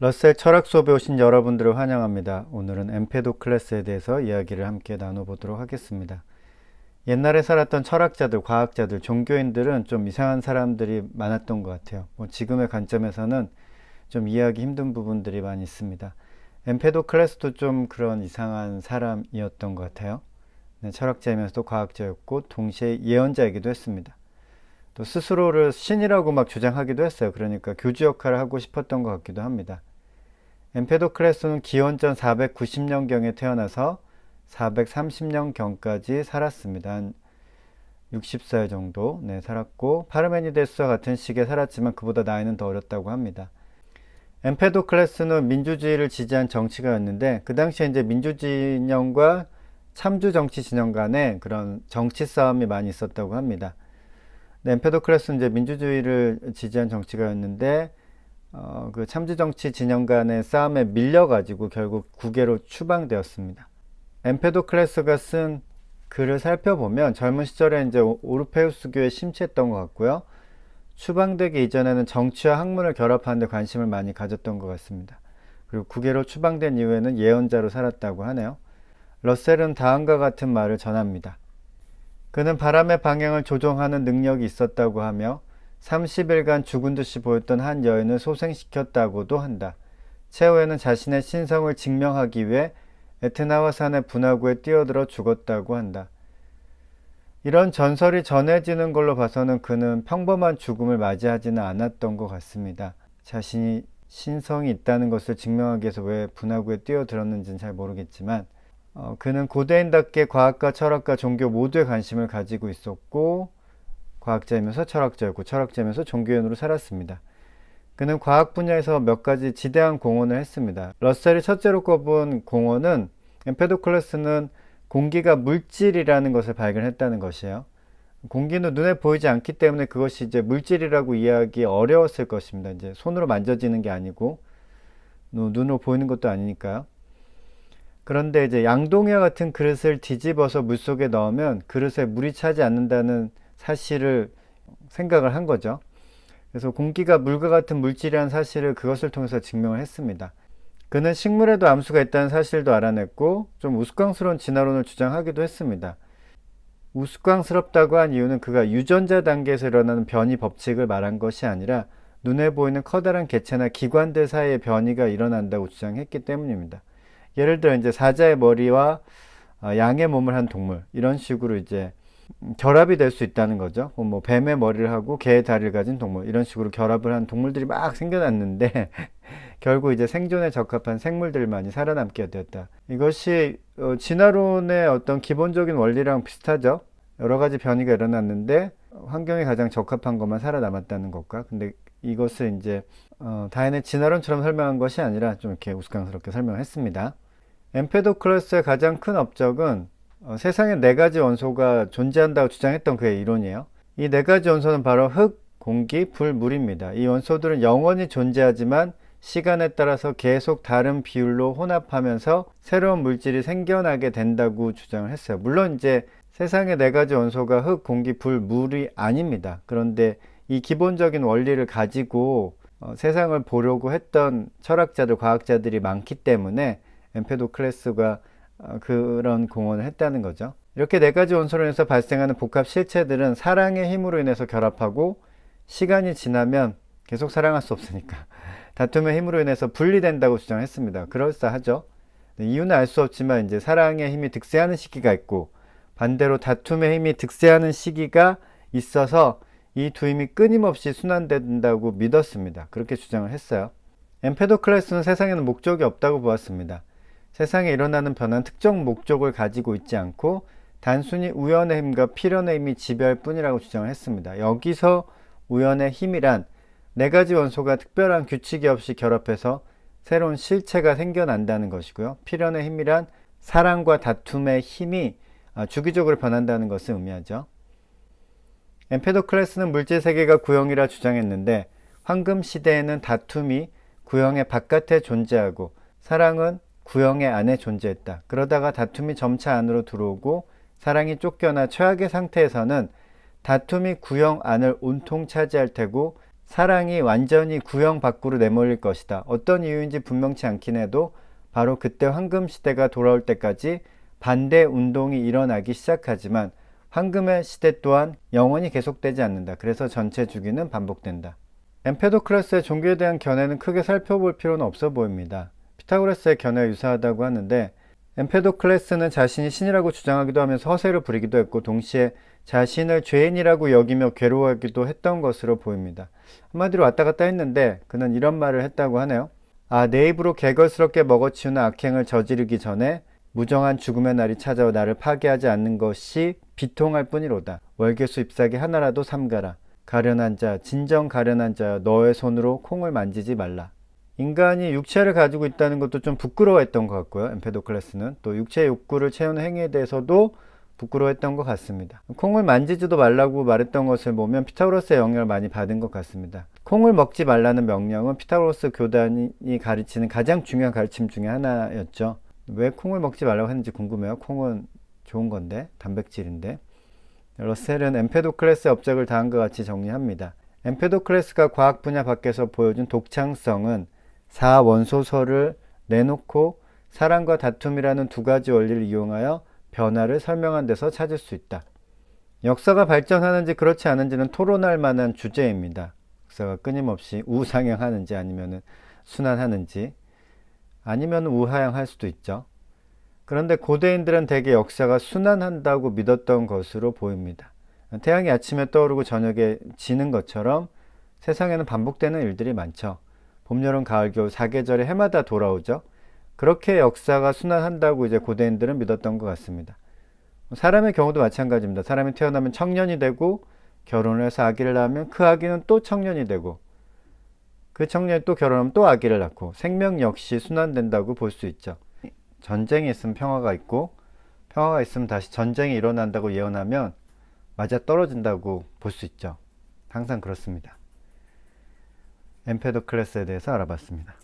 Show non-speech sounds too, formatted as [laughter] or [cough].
러셀 철학 수업에 오신 여러분들을 환영합니다. 오늘은 엠페도 클래스에 대해서 이야기를 함께 나눠보도록 하겠습니다. 옛날에 살았던 철학자들, 과학자들, 종교인들은 좀 이상한 사람들이 많았던 것 같아요. 뭐 지금의 관점에서는 좀 이해하기 힘든 부분들이 많이 있습니다. 엠페도 클래스도 좀 그런 이상한 사람이었던 것 같아요. 네, 철학자이면서도 과학자였고 동시에 예언자이기도 했습니다. 또 스스로를 신이라고 막 주장하기도 했어요. 그러니까 교주 역할을 하고 싶었던 것 같기도 합니다. 엠페도클레스는 기원전 490년경에 태어나서 430년경까지 살았습니다. 한 60살 정도 네, 살았고 파르메니데스와 같은 시기에 살았지만 그보다 나이는 더 어렸다고 합니다. 엠페도클레스는 민주주의를 지지한 정치가였는데 그 당시에 이제 민주주의 진영과 참주 정치 진영 간에 그런 정치 싸움이 많이 있었다고 합니다. 네, 엠페도클레스는 이제 민주주의를 지지한 정치가였는데 어, 그 참주 정치 진영 간의 싸움에 밀려가지고 결국 국외로 추방되었습니다. 엠페도클레스가 쓴 글을 살펴보면 젊은 시절에 이제 오르페우스교에 심취했던 것 같고요. 추방되기 이전에는 정치와 학문을 결합하는 데 관심을 많이 가졌던 것 같습니다. 그리고 국외로 추방된 이후에는 예언자로 살았다고 하네요. 러셀은 다음과 같은 말을 전합니다. 그는 바람의 방향을 조종하는 능력이 있었다고 하며 30일간 죽은 듯이 보였던 한 여인을 소생시켰다고도 한다. 최후에는 자신의 신성을 증명하기 위해 에트나와 산의 분화구에 뛰어들어 죽었다고 한다. 이런 전설이 전해지는 걸로 봐서는 그는 평범한 죽음을 맞이하지는 않았던 것 같습니다. 자신이 신성이 있다는 것을 증명하기 위해서 왜 분화구에 뛰어들었는지는 잘 모르겠지만 어, 그는 고대인답게 과학과 철학과 종교 모두에 관심을 가지고 있었고 과학자이면서 철학자였고 철학자이면서 종교인으로 살았습니다. 그는 과학 분야에서 몇 가지 지대한 공헌을 했습니다. 러셀이 첫째로 꼽은 공헌은 엠페도클레스는 공기가 물질이라는 것을 발견했다는 것이에요. 공기는 눈에 보이지 않기 때문에 그것이 이제 물질이라고 이해하기 어려웠을 것입니다. 이제 손으로 만져지는 게 아니고 눈으로 보이는 것도 아니니까요. 그런데 이제 양동이와 같은 그릇을 뒤집어서 물 속에 넣으면 그릇에 물이 차지 않는다는 사실을 생각을 한 거죠. 그래서 공기가 물과 같은 물질이라는 사실을 그것을 통해서 증명을 했습니다. 그는 식물에도 암수가 있다는 사실도 알아냈고 좀 우스꽝스러운 진화론을 주장하기도 했습니다. 우스꽝스럽다고 한 이유는 그가 유전자 단계에서 일어나는 변이 법칙을 말한 것이 아니라 눈에 보이는 커다란 개체나 기관들 사이에 변이가 일어난다고 주장했기 때문입니다. 예를 들어 이제 사자의 머리와 어, 양의 몸을 한 동물 이런 식으로 이제 결합이 될 수 있다는 거죠. 뭐 뱀의 머리를 하고 개의 다리를 가진 동물 이런 식으로 결합을 한 동물들이 막 생겨났는데 [laughs] 결국 이제 생존에 적합한 생물들만이 살아남게 되었다. 이것이 어, 진화론의 어떤 기본적인 원리랑 비슷하죠. 여러 가지 변이가 일어났는데 환경에 가장 적합한 것만 살아남았다는 것과 근데 이것을 이제 어, 다인의 진화론처럼 설명한 것이 아니라 좀 이렇게 우스꽝스럽게 설명했습니다. 엠페도클레스의 가장 큰 업적은 어, 세상에 네 가지 원소가 존재한다고 주장했던 그의 이론이에요. 이 네 가지 원소는 바로 흙, 공기, 불, 물입니다. 이 원소들은 영원히 존재하지만 시간에 따라서 계속 다른 비율로 혼합하면서 새로운 물질이 생겨나게 된다고 주장을 했어요. 물론 이제 세상에 네 가지 원소가 흙, 공기, 불, 물이 아닙니다. 그런데 이 기본적인 원리를 가지고 어, 세상을 보려고 했던 철학자들, 과학자들이 많기 때문에 엠페도클레스가 어, 그런 공헌을 했다는 거죠. 이렇게 네 가지 원소로 인해서 발생하는 복합 실체들은 사랑의 힘으로 인해서 결합하고 시간이 지나면 계속 사랑할 수 없으니까 [laughs] 다툼의 힘으로 인해서 분리된다고 주장했습니다. 그럴싸하죠. 네, 이유는 알 수 없지만 이제 사랑의 힘이 득세하는 시기가 있고 반대로 다툼의 힘이 득세하는 시기가 있어서 이 두 힘이 끊임없이 순환된다고 믿었습니다. 그렇게 주장을 했어요. 엠페도클레스는 세상에는 목적이 없다고 보았습니다. 세상에 일어나는 변화는 특정 목적을 가지고 있지 않고 단순히 우연의 힘과 필연의 힘이 지배할 뿐이라고 주장을 했습니다. 여기서 우연의 힘이란 네 가지 원소가 특별한 규칙이 없이 결합해서 새로운 실체가 생겨난다는 것이고요. 필연의 힘이란 사랑과 다툼의 힘이 아, 주기적으로 변한다는 것을 의미하죠. 엠페도클레스는 물질 세계가 구형이라 주장했는데 황금 시대에는 다툼이 구형의 바깥에 존재하고 사랑은 구형의 안에 존재했다. 그러다가 다툼이 점차 안으로 들어오고 사랑이 쫓겨나 최악의 상태에서는 다툼이 구형 안을 온통 차지할 테고 사랑이 완전히 구형 밖으로 내몰릴 것이다. 어떤 이유인지 분명치 않긴 해도 바로 그때 황금 시대가 돌아올 때까지 반대 운동이 일어나기 시작하지만 황금의 시대 또한 영원히 계속되지 않는다. 그래서 전체 주기는 반복된다. 엠페도클레스의 종교에 대한 견해는 크게 살펴볼 필요는 없어 보입니다. 피타고라스의 견해와 유사하다고 하는데 엠페도클레스는 자신이 신이라고 주장하기도 하면서 허세를 부리기도 했고 동시에 자신을 죄인이라고 여기며 괴로워하기도 했던 것으로 보입니다. 한마디로 왔다 갔다 했는데 그는 이런 말을 했다고 하네요. 아, 내 입으로 개걸스럽게 먹어치우는 악행을 저지르기 전에 무정한 죽음의 날이 찾아와 나를 파괴하지 않는 것이 비통할 뿐이로다. 월계수 잎사귀 하나라도 삼가라. 가련한 자, 진정 가련한 자여 너의 손으로 콩을 만지지 말라. 인간이 육체를 가지고 있다는 것도 좀 부끄러워했던 것 같고요. 엠페도클레스는 또 육체의 욕구를 채우는 행위에 대해서도 부끄러워했던 것 같습니다. 콩을 만지지도 말라고 말했던 것을 보면 피타고라스의 영향을 많이 받은 것 같습니다. 콩을 먹지 말라는 명령은 피타고라스 교단이 가르치는 가장 중요한 가르침 중에 하나였죠. 왜 콩을 먹지 말라고 했는지 궁금해요. 콩은 좋은 건데, 단백질인데. 러셀은 엠페도클레스의 업적을 다음과 같이 정리합니다. 엠페도클레스가 과학 분야 밖에서 보여준 독창성은 사원소설을 내놓고 사랑과 다툼이라는 두 가지 원리를 이용하여 변화를 설명한 데서 찾을 수 있다. 역사가 발전하는지 그렇지 않은지는 토론할 만한 주제입니다. 역사가 끊임없이 우상향하는지 아니면 순환하는지 아니면 우하향할 수도 있죠. 그런데 고대인들은 대개 역사가 순환한다고 믿었던 것으로 보입니다. 태양이 아침에 떠오르고 저녁에 지는 것처럼 세상에는 반복되는 일들이 많죠. 봄, 여름, 가을, 겨울 사계절에 해마다 돌아오죠. 그렇게 역사가 순환한다고 이제 고대인들은 믿었던 것 같습니다. 사람의 경우도 마찬가지입니다. 사람이 태어나면 청년이 되고 결혼을 해서 아기를 낳으면 그 아기는 또 청년이 되고 그 청년이 또 결혼하면 또 아기를 낳고 생명 역시 순환된다고 볼 수 있죠. 전쟁이 있으면 평화가 있고 평화가 있으면 다시 전쟁이 일어난다고 예언하면 맞아 떨어진다고 볼 수 있죠. 항상 그렇습니다. 엠페도클레스에 대해서 알아봤습니다.